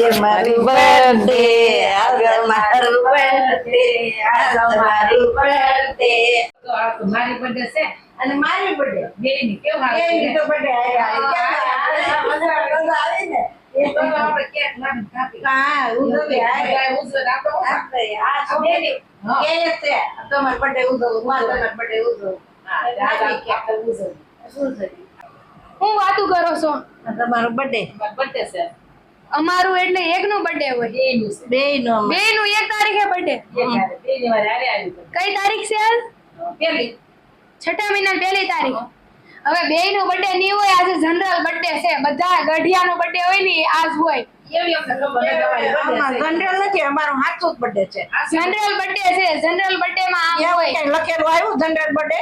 આજે મારું બર્થડે આજે મારું બર્થડે આજે મારું બર્થડે તો આ તો મારી છે અને મારી બર્થડે બેયની કેવું હારું છે? રીતે બર્થડે આવ્યા મજા મજા ને એ તો તો આપણે કેક લાવીને કાપી. હા ઉજવી બધાએ ઉજવે તો આપણે આપણે આ છોકરી કે છે તમારો બર્થડે ઉજવવું મારો તમારો બર્થડે ઉજવવું હા, આજે આપણે ઉજવીએ. શું થયું હું વાતું કરો છો તમારો બર્થડે બર્થડે છે. અમારું એટલે એક નો બર્થડે હોય બે નો બે નું એક તારીખે બર્થડે. કઈ તારીખ છે આજ પેલી. છઠ્ઠા મહિના પહેલી તારીખ. હવે બે નું બર્થડે નહીં હોય આજે જનરલ બર્થડે છે. બધા ગઢિયાનો બર્થડે હોય ને આજ હોય. જનરલ નથી. અમારો સાચો જ બર્થડે છે. જનરલ બર્થડે છે. જનરલ બર્થડે માં લખેલું આવ્યું જનરલ બર્થડે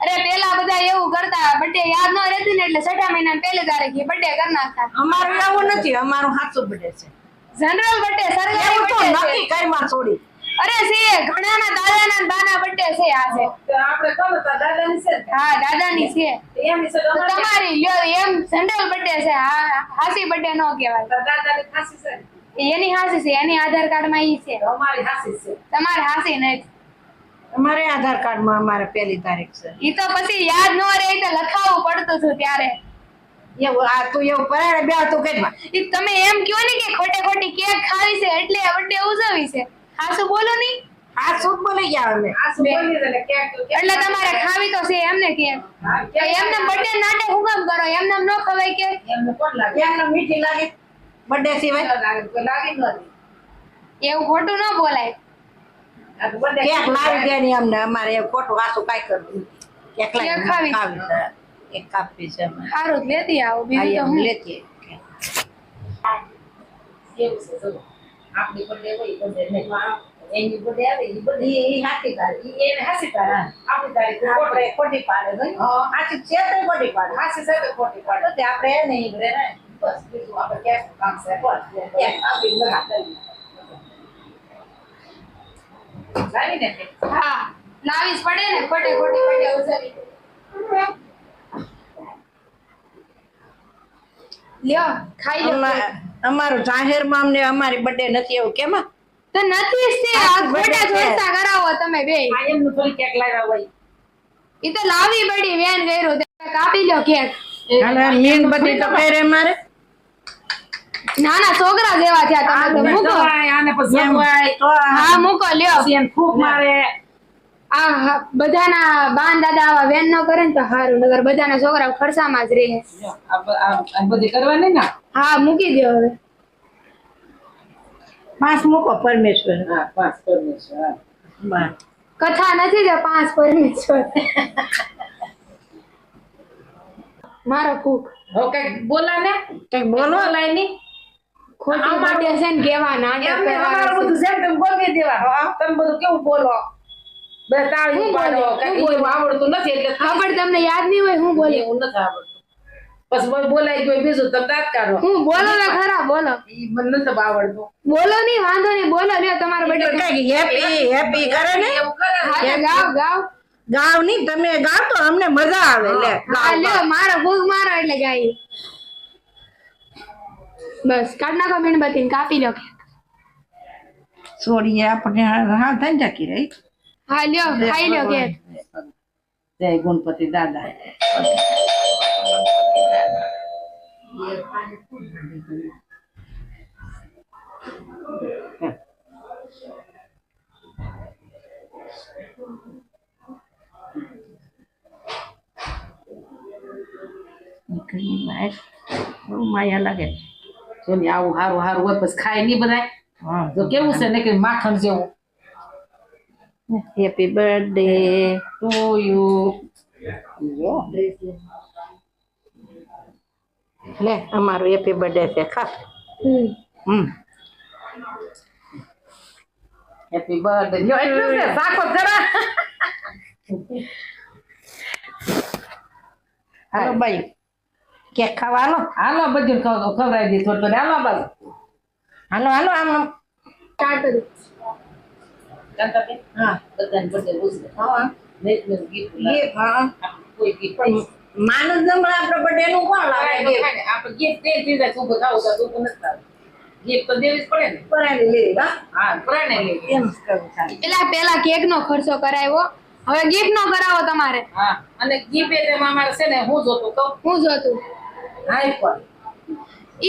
અરે પેલા બધા એવું કરતા બર્થડે યાદ ન રહેતી ને એટલે છઠ્ઠા મહિના પહેલી તારીખે બર્થડે કરી નાખતા અમારું એવું નથી અમારું સાચું બર્થડે છે. જનરલ બર્થડે સરકારી એવું તો નક્કી છે છોડી અરે છે ઘણાના દાદાના ને બાના બર્થડે છે આજે તો આપણે કહો તો દાદાની છે? હા દાદાની છે. એમ છે તમારી લ્યો એમ જનરલ બર્થડે છે હા હાસી બર્થડે નો કહેવાય. તો દાદાની ખાસી છે એની હાસી છે એની આધાર કાર્ડમાં ઈ છે. અમારી હાસી છે. તમારે હાસી નથી. અમારે આધાર કાર્ડમાં અમારે પહેલી તારીખ છે. ઈ તો પછી યાદ ન રહે તો લખાવવું પડતું હતું ત્યારે. એવું આ તું એવું પરાણે બે તું ઈ તમે એમ કયો ને કે ખોટે ખોટી કેક ખાવી છે એટલે બર્થડે ઉજવવી છે. હાસુ બોલો નહીં. આ શું બોલી ગયા અમે. બોલી કેક એટલે તમારે ખાવી તો છે એમને કેક એમને બર્થડે નાટક હું કામ કરો એમને ન ખવાય કે. એમને કોણ લાગે? એમને મીઠી લાગી. બર્થડે સિવાય. લાગે એવું ખોટું ન બોલાય. આ તો દે ને અમને અમારે ખોટું વાસું કાંઈ કરવું કેક લાવી એક કાપી છે સારું લેતી આવો બીજું તો હું લેતી કેવું છે જો આપણી birthday હોય ઈ એની birthday આવે ઈ birthday. ઈ હાથી તારીખ ઈ એને હાસી તારીખ. આપણી તારીખ તો ખોટી. પાડે નહીં હા. છે તો ખોટી પાડે હાસી છે તો ખોટી પાડે. તો આપણે એને ઈ બસ બીજું આપણે કેકનું કામ છે. બસ. કેક બધા કરી. લાવીને કેક. હા લાવી પડે ને ખોટે ખોટી બર્થડે ઉજવવી લ્યો ખાઈ લો અમા- અમારું જાહેરમાં અમને અમારી બર્થડે નથી એવું કેમ? તો નથી જ આ ખોટા જોડતા કરાવો તમે બે. આ એમનું થોડી કેક લાવ્યા હોય. ઈ તો લાવી પડી વેન તે કાપી લ્યો કેક હાલો બધી તો પહેરે મારે. નાના છોકરા જેવા થયા તમે તો મૂકો. આને પછી તો હા મૂકો લ્યો. પછી ફૂક મારે. આ બધાના બાન દાદા આવા વેન ન કરે ને તો સારું નગર બધાના છોકરા ખર્ચામાં જ રહે. બધી કરવાની ને? હા મૂકી દો હવે. પાંચ મૂકો પરમેશ્વર. હા પાંચ પરમેશ્વર હા. કથા નથી તે પાંચ પરમેશ્વર. મારો કુક. ઓકે કંઈક બોલા ને બોલો નહીં ખોટી અમારું- છે ને કેવા નાટક એમને કરવાના અમારું છે. બધું છે તમે બોલી દેવા તમે બધું કેવું બોલો? બે પાડો બોલી? કંઈક હું એવું આવડતું નથી એટલે ખબર તમને યાદ નહીં હોય હું બોલી? એવું નથી આવડતું. પછી કોઈ બોલાઈ બીજું તમે દાંત કાઢો હું બોલો ને ખરા બોલો. મને નથી આવડતું. બોલો નહીં વાંધો નહીં બોલો તમારા બર્થડે હેપી હેપી કરે ને? ગાવ ગાવ. ગાવ નહીં તમે ગાવ તો અમને મજા આવે લે મારો ભૂખ મારો એટલે ગાય. બસ કાઢ નાખો મીણબત્તી કાપી લો. છોડીએ આપણે હા થઈ જકી રહી. હા લ્યો ખાઈ લ્યો કે જય ગણપતિ દાદા. બહાર બહુ માયા લાગે જો ને આવું હારું હારું હોય પછી ખાય નહીં બધાય. હા તો કેવું છે ને કે માખણ જેવું? હેપી બર્થડે ટુ યુ લે અમારું હેપી બર્થડે છે ખા. હમ. હમ. હેપી બર્થડે યો એટલું છે સાકો જરા. હાલો ભાઈ કેક ખાવાનો હાલો. બધું ખવ- ખવડાવી દી થોડું. હાલો બાજુ હાલો હાલો આમ. સ્ટાર્ટ કરી. હા. બધાને હા. માનસ નંબર બર્થડે નું કોણ લાવે? આપણે દે દીધા, તું તો તું નથી તો દેવી જ પડે ને. પરાણે લેવી હા? હા પરાણે લેવી એમ કરવું પેલા પેલા કેક નો ખર્ચો કરાવ્યો. હવે ગિફ્ટ નો કરાવો તમારે. હા અને ગિફ્ટ એટલે અમારે છે ને હું જોતું કહું હું જોતું? iPhone.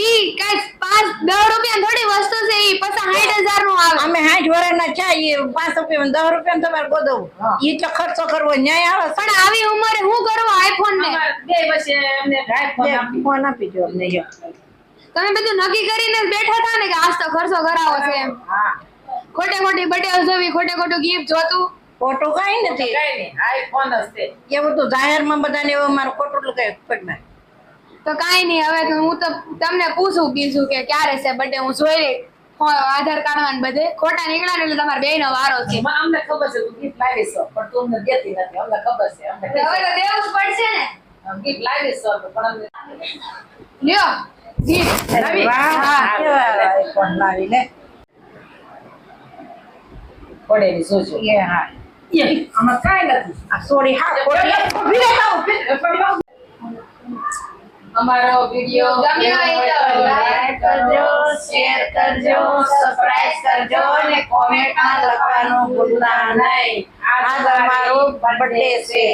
ઈ કઈ પાંચ દસ રૂપિયા થોડી વસ્તુ છે ઈ પછી સાઠ હજારનું આવે. અમે સાઠ વર્ષના ચા એ પાંચ રૂપિયા દસ રૂપિયા તમારે ગોદવું ઈ એ તો ખર્ચો કરવો ન્યાય આવે પણ આવી ઉંમરે હું કરવો આઈફોન ને? બે પછી અમને આઈફોન આપી. ફોન દો અમને જો તમે બધું નક્કી કરીને બેઠા હતા ને કે આજ તો ખર્ચો કરાવો છે એમ. હા. ખોટે ખોટી બટેલ જોવી ખોટે ખોટું ગિફ્ટ જોતું. ખોટું કઈ નથી. કાંઈ નહીં iPhone જ એવું તો જાહેરમાં બધાને એવું મારું ખોટું લગાય પગમાં તો કાંઈ નહીં હવે હું તો તમને પૂછું બીજું કે ક્યારે છે બર્થડે હું જોઈ લઈ. આધાર કાર્ડમાં બધે. ખોટા નીકળ્યા ને એટલે તમારે બે નો વારો છે. અમને ખબર છે તું ગીફ્ટ લાવી છો, પણ તું અમને દેતી નથી. અમને ખબર છે અમને હવે તો દેવું જ પડશે ને. ગીફ્ટ લાવી છો, પણ અમને લ્યો ગીફ્ટ લાવી? વાહ, લાવી. લે પડેલી જોજો. એ હા. એ, આમાં કાંઈ નથી. આ સોરી હા ખોટી ઊભી રહે બાઉ, ઊભી રહે. અમારો વિડિયો ગમ્યો હોય તો લાઈક કરજો શેર કરજો સબસ્ક્રાઇબ કરજો અને કોમેન્ટમાં લખવાનું ભૂલતા નહીં. આ તમારો બર્થડે છે.